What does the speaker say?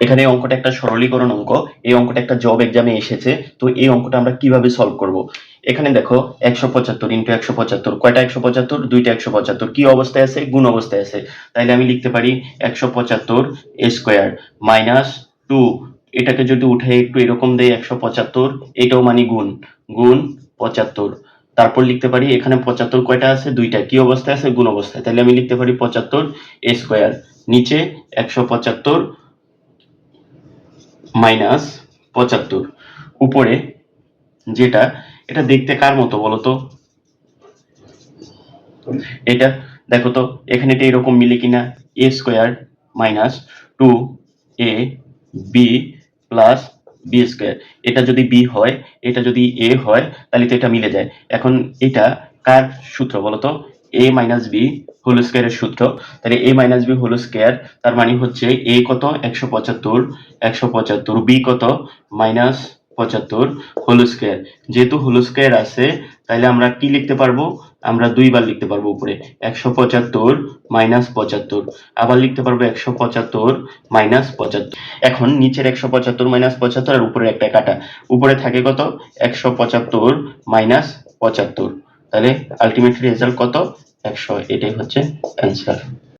এখানে এই অঙ্কটা একটা সরলীকরণ অঙ্ক, এই অঙ্কটা একটা জব এক্সামে এসেছে, তো এই অঙ্কটা আমরা কীভাবে সলভ করব? এখানে দেখো, একশো পঁচাত্তর ইন্টু একশো পঁচাত্তর, কয়টা একশো পঁচাত্তর? দুইটা একশো পঁচাত্তর। কি অবস্থায় আছে? গুণ অবস্থায় আছে। তাইলে আমি লিখতে পারি একশো পঁচাত্তর স্কোয়ার মাইনাস টু এটাকে যদি উঠে একটু এরকম দেয় একশো পঁচাত্তর, এটাও মানে গুণ গুণ পঁচাত্তর। তারপর লিখতে পারি এখানে পঁচাত্তর কয়টা আছে? দুইটা। কি অবস্থায় আছে? গুণ অবস্থায়। তাহলে আমি লিখতে পারি পঁচাত্তর স্কোয়ার নিচে একশো পঁচাত্তর মাইনাস পঁচাত্তর। উপরে যেটা, এটা দেখতে কার মতো বলো তো? এটা, দেখো তো, এখানে এটা এরকম মিলে কিনা? A square minus two A B plus B square এটা যদি বি হয়, এটা যদি এ হয়, তাহলে তো এটা মিলে যায়। এখন এটা কার সূত্র বলো তো? এ মাইনাস বি হোল স্কোয়ারের সূত্র। তাহলে A minus B whole square তার মানে হচ্ছে এ কত? একশো পঁচাত্তর। একশো পঁচাত্তর। বি কত? মাইনাস পঁচাত্তর হোল স্কোয়ার যেহেতু হোল স্কোয়ার আছে, তাহলে আমরা কি লিখতে পারব? আমরা দুইবার লিখতে পারব উপরে। একশো পঁচাত্তর মাইনাস পঁচাত্তর। আবার লিখতে পারব একশো পঁচাত্তর মাইনাস পঁচাত্তর। এখন নিচের একশো পঁচাত্তর মাইনাস পঁচাত্তর আর উপরে একটা কাটা। উপরে থাকে কত? একশো পঁচাত্তর মাইনাস পঁচাত্তর। তাহলে আলটিমেটলি রেজাল্ট কত? একশো এটাই হচ্ছে অ্যান্সার